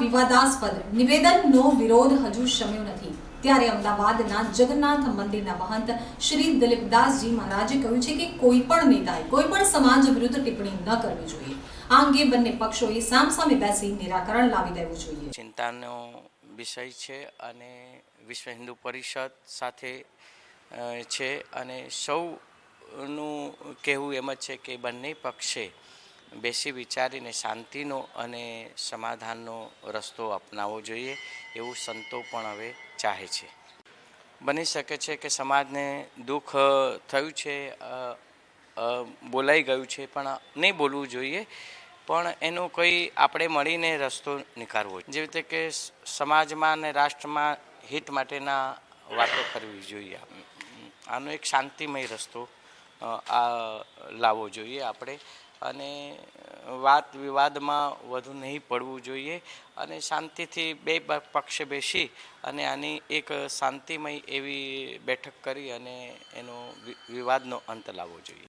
વિવાદાસ્પદ નિવેદનનો વિરોધ હજુ શમ્યો નથી. ત્યારે અમદાવાદના જગન્નાથ મંદિરના મહંત શ્રી દિલીપદાસજી મહારાજે કહ્યું છે કે કોઈ પણ નેતાએ કોઈ પણ સમાજ વિરુદ્ધ ટિપ્પણી ન કરવી જોઈએ. આ અંગે બંને પક્ષોએ સામસામે બેસી નિરાકરણ લાવી દેવું જોઈએ. ચિંતાનો વિષય છે અને વિશ્વ હિન્દુ પરિષદ સાથે છે અને સૌનું કહેવું એમ જ છે કે બંને પક્ષે બેસી વિચારીને શાંતિનો અને સમાધાનનો રસ્તો અપનાવવો જોઈએ એવું સંતો પણ હવે ચાહે છે. બની શકે છે કે સમાજને દુઃખ થયું છે બોલાઈ ગયું છે પણ નહીં બોલવું જોઈએ. પણ એનો કોઈ આપણે મળીને રસ્તો નીકાળવો જેવી રીતે કે સમાજમાં અને રાષ્ટ્રમાં હિત માટેના વાતો કરવી જોઈએ આનો એક શાંતિમય રસ્તો લાવવો જોઈએ આપણે. અને વાત વિવાદમાં વધુ નહીં પડવું જોઈએ અને શાંતિથી બે પક્ષ બેસી અને આની એક શાંતિમય એવી બેઠક કરી અને એનો વિવાદનો અંત લાવવો જોઈએ.